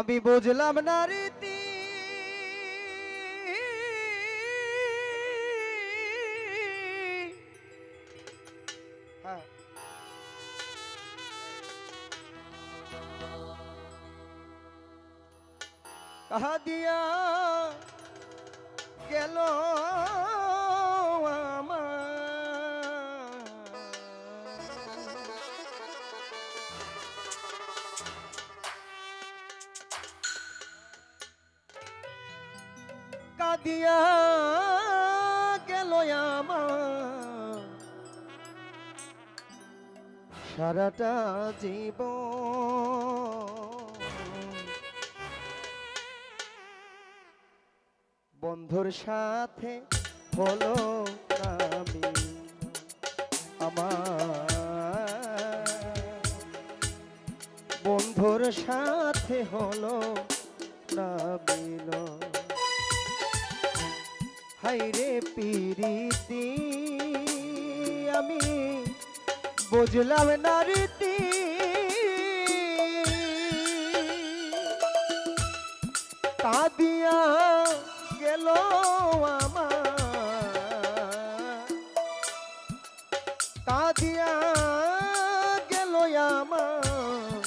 আমি বুঝলাম না রীতি। হ্যাঁ। কাহা দিয়া কাদিয়া গেল আমার। সারাটা জীব বন্ধুর সাথে হলো আমি, আমার। বন্ধুর সাথে হলো না মিলন হাইরে পিরিতি, আমি বুঝলাম না রীতি। কাঁদিয়া গেল আমার। কাঁদিয়া গেল আমার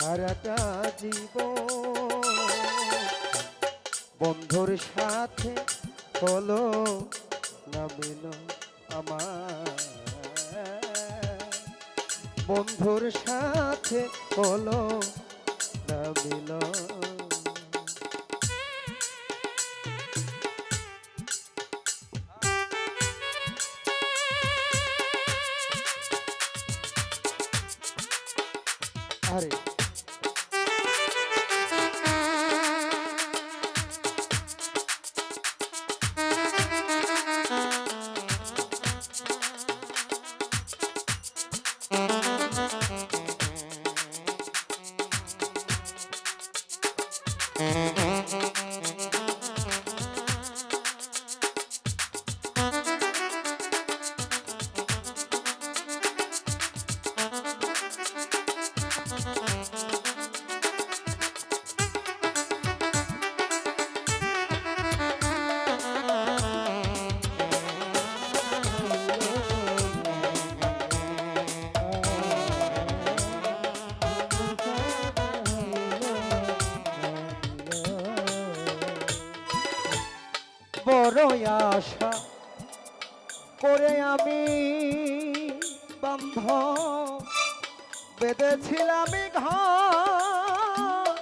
সারাটা জীবন। বন্ধুর সাথে হলো না মিল আমার। বন্ধুর সাথে হলো না মিল। আরে বড় আশা। করে আমি বন্ধ। বেঁধেছিলাম ঘর।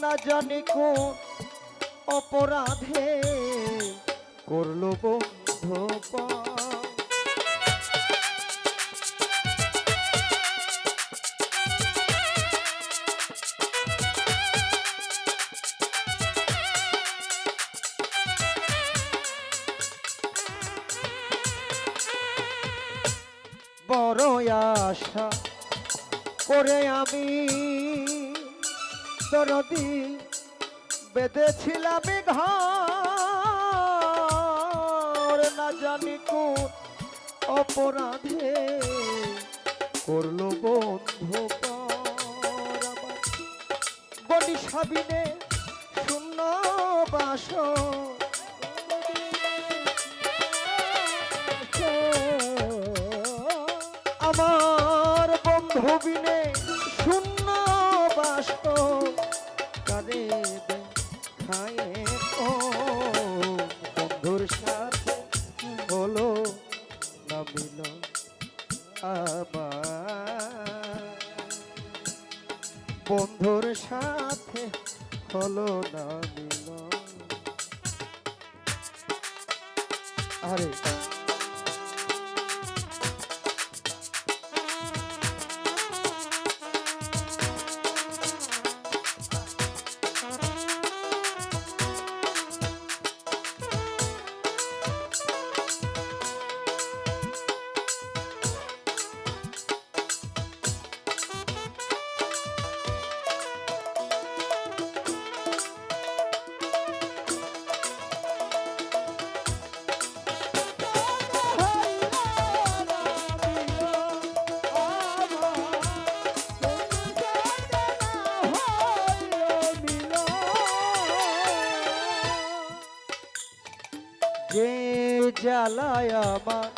না জানি কোন অপরাধে করল বন্ধু পর। বড় আশা করে আমি দরদি বেঁধেছিলাম ঘর না জানি কোন অপরাধে করল বন্ধু। বলি সাবিনে শূন্য বাস আমার বন্ধু বিনে শূন্য বাস কারে বন্ধুর সাথে হলো না মিল আমার বন্ধুর সাথে হলো না মিল। আরে জ্বালায় আমার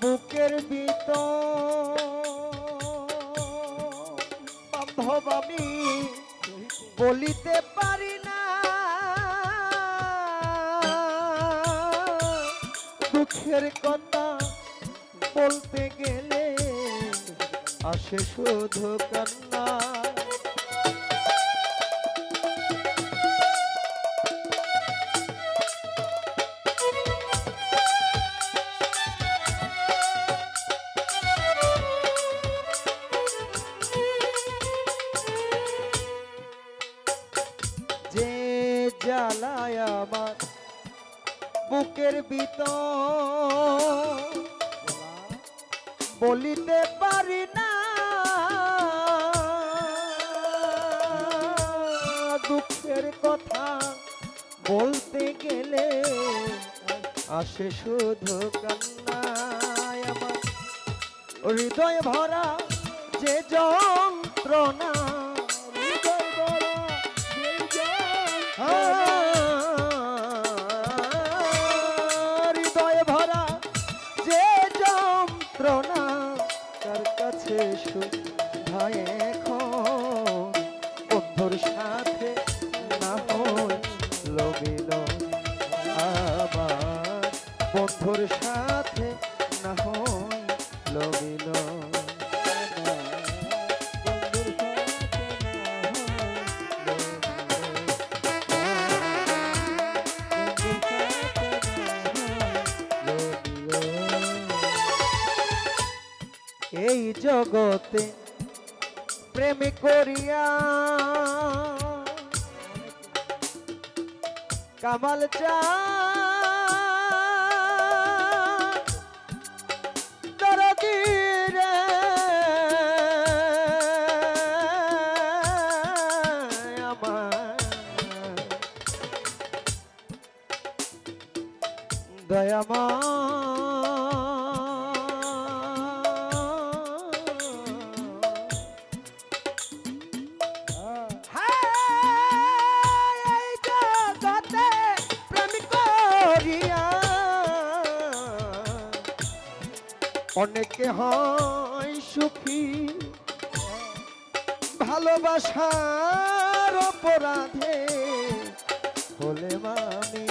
বুকের ভিতর। বান্ধব আমি বলিতে পারি না। দুঃখের কথা বলতে গেলে আসে শুধু কান্না। বুকের ভিতর বলিতে পারি না। দুঃখের কথা বলতে গেলে আসে শুধু কান্নায় হৃদয় ভরা যে যন্ত্রণা বন্ধুর সাথে না মিলন এই জগতে প্রেম করিয়া কামাল চা দয়ামা। অনেকে হয় সুখী ভালোবাসার অপরাধে হলে আমি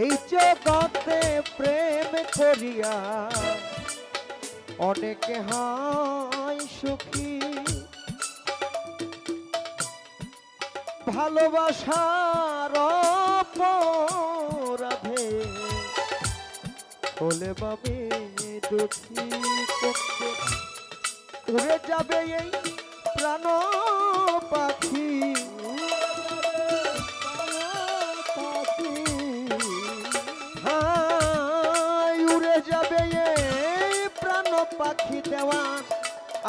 এই জগতে প্রেম করিয়া অনেকে হয় সুখী। ভালোবাসার অপরাধে হলে বাবে দুঃখী উড়ে যাবে এই প্রাণ পাখি। দেওয়া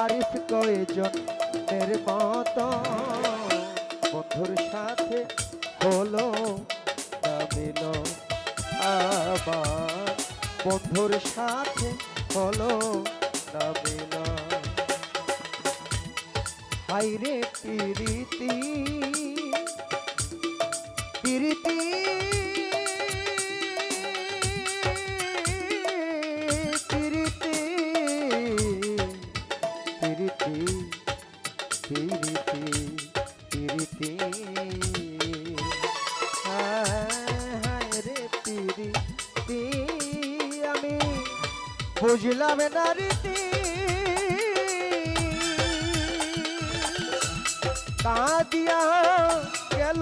আরিফ কয়জনের মত। বন্ধুর সাথে হলো মিল আবার। বন্ধুর সাথে হলো মিল পিরিতি পিরিতি পিরিতি পিরিতি হায় রে পিরিতি আমি বুঝলাম না রীতি। কাঁদিয়া গেল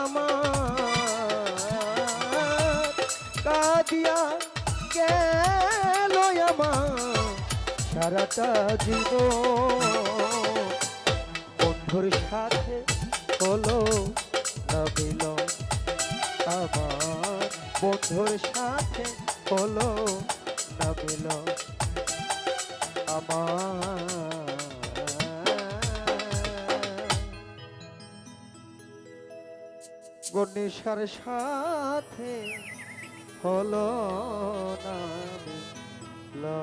আমার। কাঁদিয়া গেল আমার সারাটা জীব বন্ধুর সাথে হলো না আমার বন্ধুর সাথে হলো না মিলন? আমার গণেশার সাথে হলো না